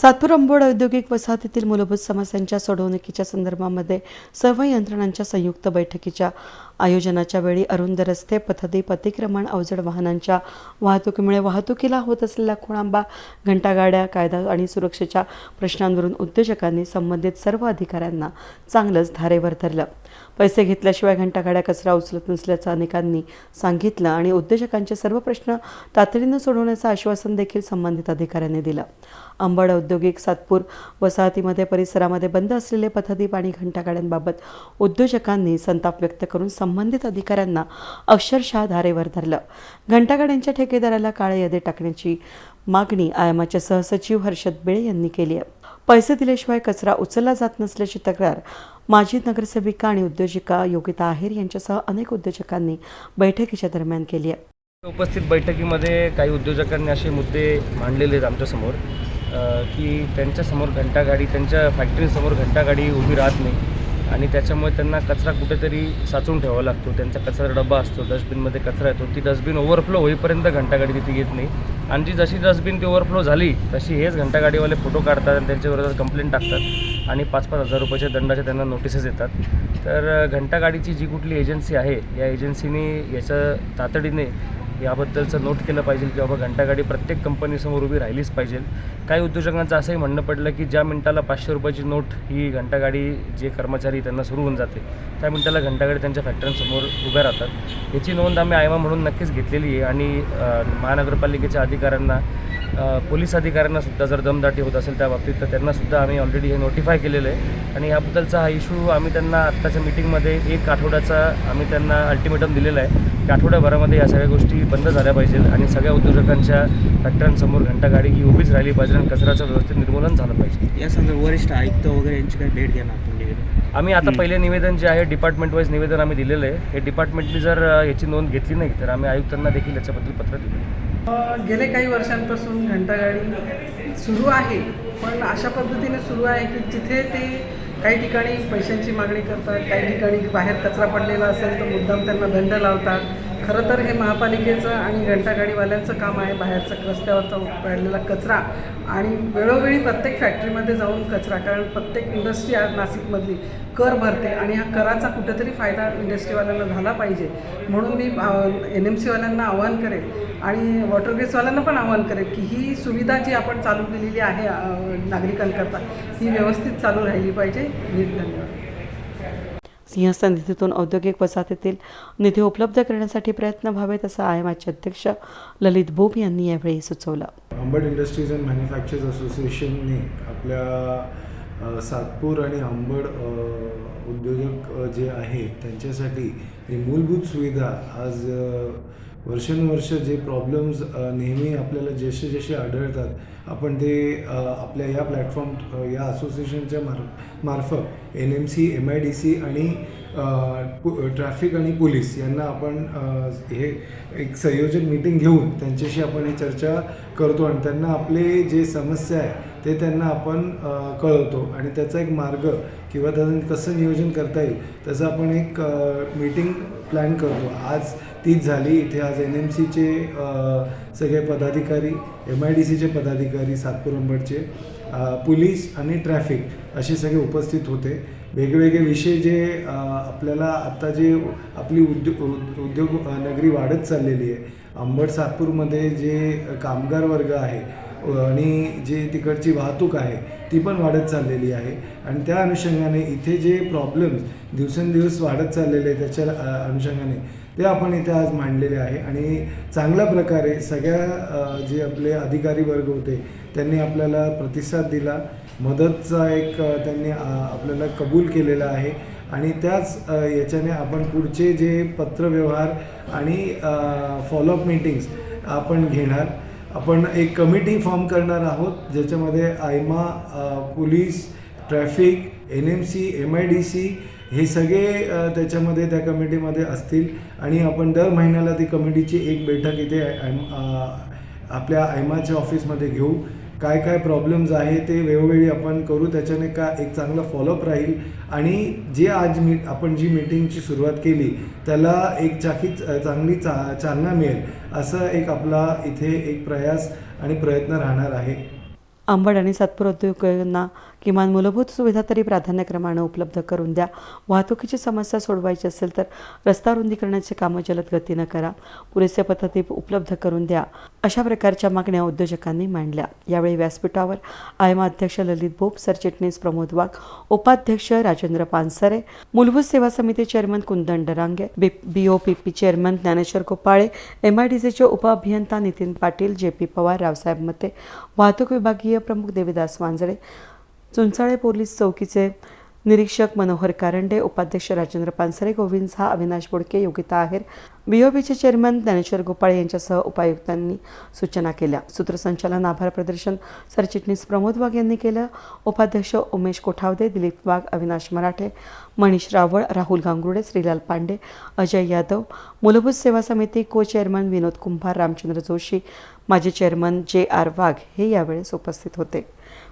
सातपूर अंबोड औद्योगिक वसाहतीतील मूलभूत समस्यांच्या सोडवणुकीच्या संदर्भामध्ये सर्व यंत्रणांच्या संयुक्त बैठकीच्या आयोजनाच्या वेळी अरुंद रस्ते पथदीप अतिक्रमण अवजड वाहनांच्या वाहतुकीमुळे वाहतुकीला होत असलेल्या खोळंबा घंटागाड्या कायदा आणि सुरक्षेच्या प्रश्नांवरून उद्योजकांनी संबंधित सर्व अधिकाऱ्यांना चांगलंच धारेवर धरलं. पैसे घेतल्याशिवाय घंटागाड्या कचरा उचलत नसल्याचं अनेकांनी सांगितलं आणि उद्योजकांचे सर्व प्रश्न तातडीनं सोडवण्याचं आश्वासन देखील संबंधित अधिकाऱ्यांनी दिलं. अंबड औद्योगिक सातपूर वसाहतीमध्ये परिसरामध्ये बंद असलेले पथदीप आणि घंटागाड्यांबाबत उद्योजकांनी संताप व्यक्त करून संबंधित अधिकाऱ्यांना अक्षरशः धारेवर धरलं. घंटागाड्यांच्या ठेकेदाराला काळे यादी टाकण्याची मागणी आयमाचे सहसचिव हर्षद बेळे यांनी केली आहे. पैसे दिल्याशिवाय कचरा उचलला जात नसल्याची तक्रार माजी नगरसेविका आणि उद्योजिका योगिता आहेर यांच्यासह अनेक उद्योजकांनी बैठकीच्या दरम्यान केली आहे. उपस्थित बैठकीमध्ये काही उद्योजकांनी असे मुद्दे मांडलेले आहेत आमच्यासमोर की त्यांच्यासमोर घंटागाडी त्यांच्या फॅक्टरीसमोर घंटागाडी उभी राहत नाही. आणि त्याच्यामुळे त्यांना कचरा कुठेतरी साचून ठेवावा लागतो. त्यांचा कचरा डबा असतो डस्टबिनमध्ये कचरा येतो. ती डस्टबिन ओव्हरफ्लो होईपर्यंत घंटागाडी तिथे येत नाही. आणि जी जशी डस्टबिन ती ओव्हरफ्लो झाली तशी हेच घंटागाडीवाले फोटो काढतात आणि त्यांच्याविरोधात कंप्लेंट टाकतात. आणि पाच पाच हजार रुपयाच्या दंडाच्या त्यांना नोटिसेस येतात. तर घंटागाडीची जी कुठली एजन्सी आहे या एजन्सीने याचं तातडीने याबद्दलचं नोट केलं पाहिजे की बाबा घंटागाडी प्रत्येक कंपनीसमोर उभी राहिलीच पाहिजे. काही उद्योजकांचं असंही म्हणणं पडलं की ज्या मिनिटाला पाचशे रुपयाची नोट ही घंटागाडी जे कर्मचारी त्यांना सुरू होऊन जाते त्या मिनिटाला घंटागाडी त्यांच्या फॅक्टरीसमोर उभ्या राहतात. याची नोंद आम्ही आयमा म्हणून नक्कीच घेतलेली आहे आणि महानगरपालिकेच्या अधिकाऱ्यांना पोलीस अधिकाऱ्यांना सुद्धा जर दमदाटी होत असेल त्या बाबतीत तर त्यांनासुद्धा आम्ही ऑलरेडी हे नोटिफाय केलेलं आहे. आणि ह्याबद्दलचा हा इश्यू आम्ही त्यांना आत्ताच्या मिटिंगमध्ये एक आठवड्याचा आम्ही त्यांना अल्टिमेटम दिलेला आहे. की आठवड्याभरामध्ये या सगळ्या गोष्टी बंद झाल्या पाहिजेत आणि सगळ्या उद्योजकांच्या फॅक्टऱ्यांसमोर घंटागाडी ही उभीच राहिली पाहिजे आणि कचऱ्याचं व्यवस्थित निर्मूलन झालं पाहिजे. या संदर्भात वरिष्ठ आयुक्त वगैरे यांची काही भेट घेणार आम्ही आता पहिले निवेदन जे आहे डिपार्टमेंट वाईज निवेदन आम्ही दिलेलं आहे. हे डिपार्टमेंटने जर याची नोंद घेतली नाही तर आम्ही आयुक्तांना देखील याच्याबद्दल पत्र दिलं. गेले काही वर्षांपासून घंटागाडी सुरू आहे पण अशा पद्धतीने सुरू आहे की जिथे ते काही ठिकाणी पैशांची मागणी करतात काही ठिकाणी बाहेर कचरा पडलेला असेल तर मुद्दाम त्यांना दंड लावतात. खरं तर हे महापालिकेचं आणि घंटागाडीवाल्यांचं काम आहे. बाहेरचा रस्त्यावरचा पडलेला कचरा आणि वेळोवेळी प्रत्येक फॅक्टरीमध्ये जाऊन कचरा कारण प्रत्येक इंडस्ट्री आज नाशिकमधली कर भरते आणि ह्या कराचा कुठेतरी फायदा इंडस्ट्रीवाल्यांना झाला पाहिजे. म्हणून मी एन एम सीवाल्यांना आवाहन करेन आणि वॉटर गेसवाल्यांना पण आवाहन करेन की ही सुविधा जी आपण चालू केलेली आहे नागरिकांकरता ही व्यवस्थित चालू राहिली पाहिजे. नीट धन्यवाद. सिंहस्थान निधीतून औद्योगिक वसाहतीतील निधी उपलब्ध करण्यासाठी प्रयत्न व्हावेत असं आय एमआयचे अध्यक्ष ललित बोब यांनी यावेळी सुचवलं. अंबड इंडस्ट्रीज अँड मॅन्युफॅक्चर्स असोसिएशनने आपल्या सातपूर आणि अंबड उद्योजक जे आहे त्यांच्यासाठी मूलभूत सुविधा आज वर्षानुवर्ष जे प्रॉब्लेम्स नेहमी आपल्याला जसे जसे आढळतात आपण ते आपल्या या प्लॅटफॉर्म या असोसिएशनच्या मार मार्फत N M C M I D C आणि ट्रॅफिक आणि पोलीस यांना आपण हे एक संयोजन मीटिंग घेऊन त्यांच्याशी आपण ही चर्चा करतो आणि त्यांना आपले जे समस्या आहे ते त्यांना आपण कळवतो. आणि त्याचा एक मार्ग किंवा त्याचं कसं नियोजन करता येईल त्याचं आपण एक मीटिंग प्लॅन करतो. आज तीच झाली. इथे आज एन एम सीचे सगळे पदाधिकारी एम आय डी सीचे पदाधिकारी सातपूर अंबडचे पोलीस आणि ट्रॅफिक असे सगळे उपस्थित होते. वेगवेगळे विषय जे आपल्याला आता जे आपली उद्योग उद्योग नगरी वाढत चाललेली आहे. अंबड सातपूरमध्ये जे कामगार वर्ग आहे आणि जे तिकडची वाहतूक आहे ती पण वाढत चाललेली आहे. आणि त्या अनुषंगाने इथे जे प्रॉब्लेम्स दिवसेंदिवस वाढत चाललेले आहे त्याच्या अनुषंगाने ते आपण इथे आज मांडलेले आहे. आणि चांगल्या प्रकारे सगळ्या जे आपले अधिकारी वर्ग होते त्यांनी आपल्याला प्रतिसाद दिला. मदतचा एक त्यांनी आपल्याला कबूल केलेला आहे. आणि त्याच याच्याने आपण पुढचे जे पत्रव्यवहार आणि फॉलोअप मीटिंग्स आपण घेणार. आपण एक कमिटी फॉर्म करणार आहोत ज्याच्यामध्ये AIMA police traffic N M C M I D C हे सगळे त्याच्यामध्ये त्या कमिटीमध्ये असतील. आणि आपण दर महिन्याला ती कमिटीची एक बैठक इथे आयम- आपल्या आयमाच्या ऑफिसमध्ये घेऊ. काय काय प्रॉब्लेम्स आहे ते वेळोवेळी आपण करू. त्याच्याने का एक चांगला फॉलोअप राहील. आणि जे आज मी आपण जी मीटिंगची सुरुवात केली त्याला एक चाकी चांगली चा चालना मिळेल असं एक आपला इथे एक प्रयास आणि प्रयत्न राहणार आहे. अंबड आणि सातपूर उद्योगांना किमान मूलभूत सुविधा तरी प्राधान्यक्रमानं उपलब्ध करून द्या. वाहतुकीची समस्या सोडवायची असेल तर रस्ता रुंदीकरणाचे कामं जलद गतीनं करा. पुरेसे पद्धती उपलब्ध करून द्या. अशा प्रकारच्या मागण्या उद्योजकांनी मांडल्या. यावेळी व्यासपीठावर आयमा अध्यक्ष ललित बोप सरचिटणीस प्रमोद वाघ उपाध्यक्ष राजेंद्र पानसरे मूलभूत सेवा समिती chairman Kundan Darange BOPP chairman Dnyaneshwar Gopale एमआयडीसीचे उपअभियंता नितीन पाटील जे पी पवार रावसाहेब मते वाहतूक विभागीय प्रमुख देवीदास वांजळे चुंचाळे पोलीस चौकीचे निरीक्षक मनोहर कारंडे उपाध्यक्ष राजेंद्र पानसरे गोविंद झा अविनाश बोडके योगिता आहेर बीओबीचे चेअरमन ज्ञानेश्वर गोपाळे यांच्यासह उपायुक्तांनी सूचना केल्या. सूत्रसंचालन आभार प्रदर्शन सरचिटणीस प्रमोद वाघ यांनी केलं. उपाध्यक्ष उमेश कोठावदे दिलीप वाघ अविनाश मराठे मनीष रावळ राहुल गांगुर्डे श्रीलाल पांडे अजय यादव मूलभूत सेवा समिती को चेअरमन विनोद कुंभार रामचंद्र जोशी माजी चेअरमन जे आर वाघ हे यावेळेस उपस्थित होते.